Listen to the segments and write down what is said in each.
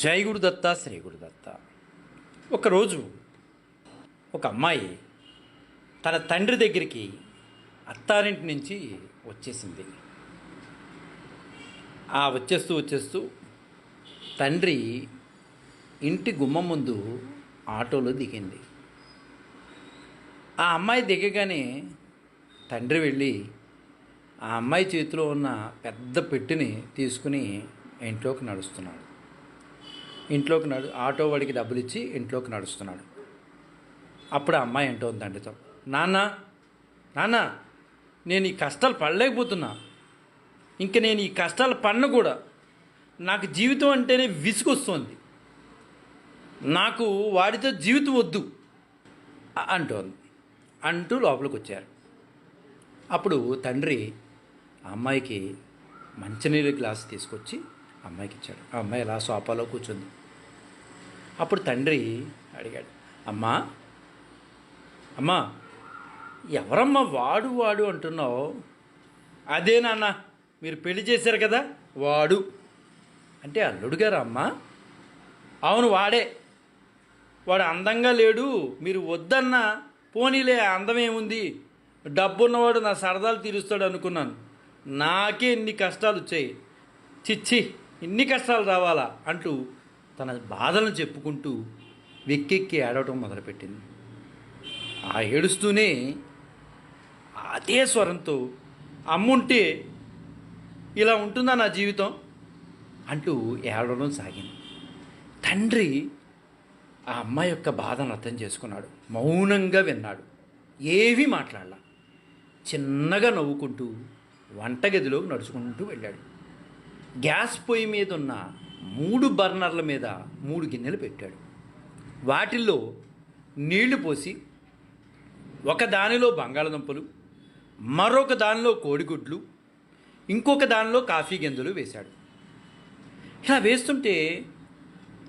జై గురుదత్త శ్రీ గురుదత్త ఒకరోజు ఒక అమ్మాయి తన తండ్రి దగ్గరికి అత్తారింటి నుంచి వచ్చేసింది. ఆ వచ్చేస్తూ వచ్చేస్తూ తండ్రి ఇంటి గుమ్మం ముందు ఆటోలో దిగింది. ఆ అమ్మాయి దిగగానే తండ్రి వెళ్ళి ఆ అమ్మాయి చేతిలో ఉన్న పెద్ద పెట్టిని తీసుకుని ఇంట్లోకి నడుస్తున్నాడు. ఇంట్లోకి నడు ఆటో వాడికి డబ్బులు ఇచ్చి ఇంట్లోకి నడుస్తున్నాడు. అప్పుడు ఆ అమ్మాయి అంటోంది తండ్రితో నాన్న నాన్న నేను ఈ కష్టాలు పడలేకపోతున్నా. ఇంక నేను ఈ కష్టాలు పడిన కూడా. నాకు జీవితం అంటేనే విసుగొస్తోంది. నాకు వాడితో జీవితం వద్దు. అంటోంది. అంటూ లోపలికి వచ్చారు అప్పుడు తండ్రి ఆ అమ్మాయికి మంచినీళ్ళ గ్లాస్ తీసుకొచ్చి అమ్మాయికి ఇచ్చాడు ఆ అమ్మాయి ఇలా సోఫాలో కూర్చుంది. అప్పుడు తండ్రి అడిగాడు అమ్మా అమ్మా ఎవరమ్మా వాడు వాడు అంటున్నావు? అదే నాన్న మీరు పెళ్ళి చేశారు కదా వాడు. అంటే అల్లుడు గారు అమ్మా అవును వాడే వాడు అందంగా లేడు మీరు వద్దన్నా పోనీలే అందం ఏముంది నా సరదాలు తీరుస్తాడు అనుకున్నాను. నాకే ఇన్ని కష్టాలు వచ్చాయి. చిచ్చి ఇన్ని కష్టాలు రావాలా అంటూ తన బాధలను చెప్పుకుంటూ వెక్కెక్కి ఏడవటం మొదలుపెట్టింది. ఆ ఏడుస్తూనే అదే స్వరంతో అమ్ముంటే ఇలా ఉంటుందా నా జీవితం? అంటూ ఏడవడం సాగింది. తండ్రి ఆ అమ్మాయి యొక్క బాధను అర్థం చేసుకున్నాడు. మౌనంగా విన్నాడు. ఏవి మాట్లాడాల. చిన్నగా నవ్వుకుంటూ వంటగదిలోకి నడుచుకుంటూ వెళ్ళాడు. గ్యాస్ పొయ్యి మీద ఉన్న మూడు బర్నర్ల మీద మూడు గిన్నెలు పెట్టాడు. వాటిల్లో నీళ్ళు పోసి ఒక దానిలో బంగాళదుంపలు మరొక దానిలో కోడిగుడ్లు ఇంకొక దానిలో కాఫీ గింజలు వేశాడు. ఇలా వేస్తుంటే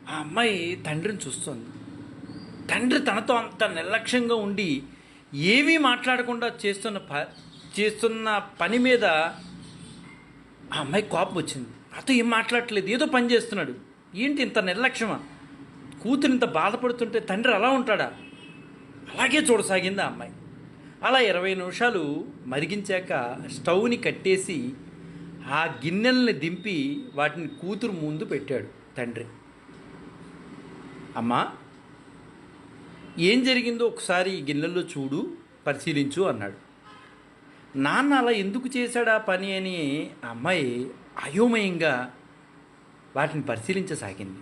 ఆ అమ్మాయి తండ్రిని చూస్తుంది. తండ్రి తనతో అంత నిర్లక్ష్యంగా ఉండి ఏమీ మాట్లాడకుండా చేస్తున్న ప చేస్తున్న పని మీద ఆ అమ్మాయి కోపం వచ్చింది. అతను ఏం మాట్లాడట్లేదు ఏదో పని చేస్తున్నాడు. ఏంటి ఇంత నిర్లక్ష్యమా? కూతురు ఇంత బాధపడుతుంటే తండ్రి అలా ఉంటాడా? అలాగే చూడసాగింది ఆ అమ్మాయి. అలా ఇరవై నిమిషాలు మరిగించాక స్టవ్ని కట్టేసి ఆ గిన్నెల్ని దింపి వాటిని కూతురు ముందు పెట్టాడు తండ్రి. అమ్మా ఏం జరిగిందో ఒకసారి ఈ గిన్నెల్లో చూడు పరిశీలించు అన్నాడు. నాన్న అలా ఎందుకు చేశాడా పని అని అమ్మాయి అయోమయంగా వాటిని పరిశీలించసాగింది.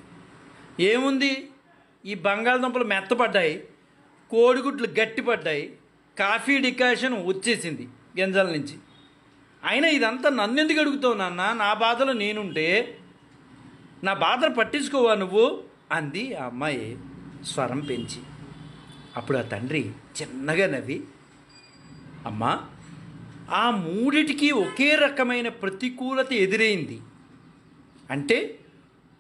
ఏముంది? ఈ బంగాళదుంపలు మెత్తపడ్డాయి కోడిగుడ్లు గట్టిపడ్డాయి కాఫీ డికాషన్ వచ్చేసింది గింజల నుంచి. అయినా ఇదంతా నన్నెందుకు అడుగుతావు నాన్న? నా బాధలో నేనుంటే నా బాధను పట్టించుకోవా నువ్వు? అంది ఆ అమ్మాయి స్వరం పెంచి. అప్పుడు ఆ తండ్రి చిన్నగా నవ్వి అమ్మా ఆ మూడిటికి ఒకే రకమైన ప్రతికూలత ఎదురైంది. అంటే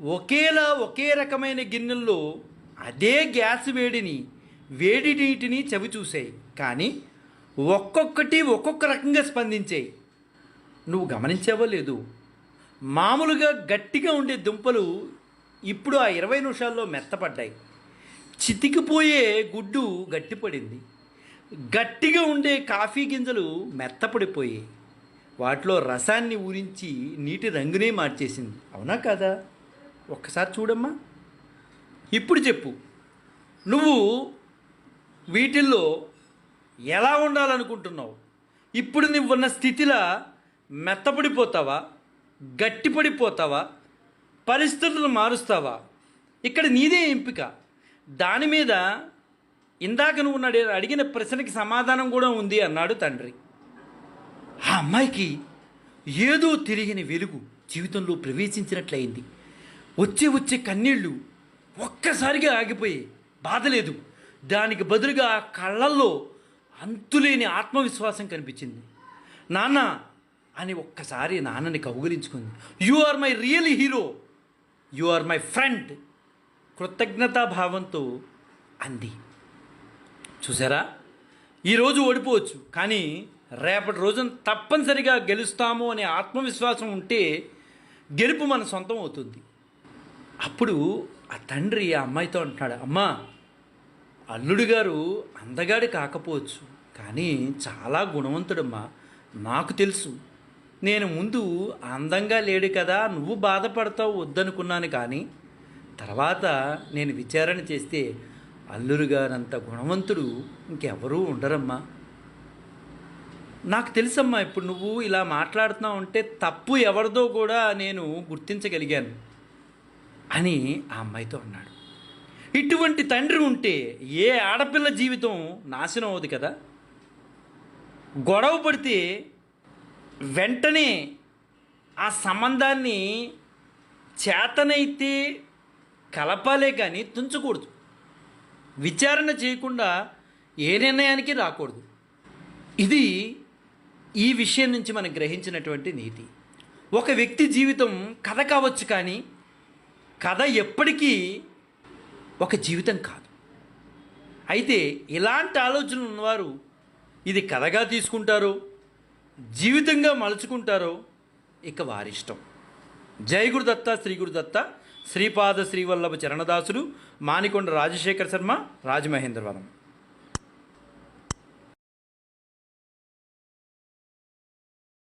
ఒకేలా ఒకే రకమైన గిన్నెల్లో అదే గ్యాస్ వేడిని వేడి నీటిని చవి చూశాయి. కానీ ఒక్కొక్కటి ఒక్కొక్క రకంగా స్పందించాయి. నువ్వు గమనించావో లేదు? మామూలుగా గట్టిగా ఉండే దుంపలు ఇప్పుడు ఆ ఇరవై నిమిషాల్లో మెత్తపడ్డాయి. చితికిపోయే గుడ్డు గట్టిపడింది. గట్టిగా ఉండే కాఫీ గింజలు మెత్తపడిపోయి వాటిలో రసాన్ని ఊరించి నీటి రంగునే మార్చేసింది. అవునా కాదా? ఒక్కసారి చూడమ్మా. ఇప్పుడు చెప్పు. నువ్వు వీటిల్లో ఎలా ఉండాలనుకుంటున్నావు? ఇప్పుడు నువ్వు ఉన్న స్థితిలో మెత్తపడిపోతావా? గట్టిపడిపోతావా? పరిస్థితులను మారుస్తావా? ఇక్కడ నీదే ఎంపిక. దాని మీద ఇందాక నువ్వు నడి అడిగిన ప్రశ్నకి సమాధానం కూడా ఉంది అన్నాడు తండ్రి. ఆ అమ్మాయికి ఏదో తిరిగిన వెలుగు జీవితంలో ప్రవేశించినట్లయింది. వచ్చే వచ్చే కన్నీళ్ళు ఒక్కసారిగా ఆగిపోయి బాధ లేదు. దానికి బదులుగా ఆ కళ్ళల్లో అంతులేని ఆత్మవిశ్వాసం కనిపించింది. నాన్న అని ఒక్కసారి నాన్నని కౌగిలించుకుంది. You are my real hero you are my friend కృతజ్ఞతా భావంతో అంది. చూసారా? ఈరోజు ఓడిపోవచ్చు కానీ రేపటి రోజున తప్పనిసరిగా గెలుస్తాము అనే ఆత్మవిశ్వాసం ఉంటే గెలుపు మన సొంతం అవుతుంది. అప్పుడు ఆ తండ్రి ఆ అమ్మాయితో అంటున్నాడు అమ్మా అల్లుడు గారు అందగాడు కాకపోవచ్చు కానీ చాలా గుణవంతుడమ్మా నాకు తెలుసు. నేను ముందు అందంగా లేడు కదా నువ్వు బాధపడతావు వద్దనుకున్నాను కానీ తర్వాత నేను విచారణ చేస్తే అల్లురు గారంత గుణవంతుడు ఇంకెవరూ ఉండరమ్మా. నాకు తెలుసమ్మా ఇప్పుడు నువ్వు ఇలా మాట్లాడుతున్నావు అంటే తప్పు ఎవరిదో కూడా నేను గుర్తించగలిగాను అని ఆ అమ్మాయితో అన్నాడు. ఇటువంటి తండ్రి ఉంటే ఏ ఆడపిల్ల జీవితం నాశనం అవుతుంది కదా. గొడవ పడితే వెంటనే ఆ సంబంధాన్ని చేతనైతే కలపాలే కానీ తుంచకూడదు. విచారణ చేయకుండా ఏ నిర్ణయానికి రాకూడదు. ఇది ఈ విషయం నుంచి మనం గ్రహించినటువంటి నీతి. ఒక వ్యక్తి జీవితం కథ కావచ్చు కానీ కథ ఎప్పటికీ ఒక జీవితం కాదు. అయితే ఇలాంటి ఆలోచనలు ఉన్నవారు ఇది కథగా తీసుకుంటారో జీవితంగా మలుచుకుంటారో ఇక వారిష్టం. జై గురుదత్త శ్రీ గురుదత్త శ్రీపాద శ్రీవల్లభ చరణదాసుడు మానికొండ రాజశేఖర శర్మ రాజమహేంద్రవరం.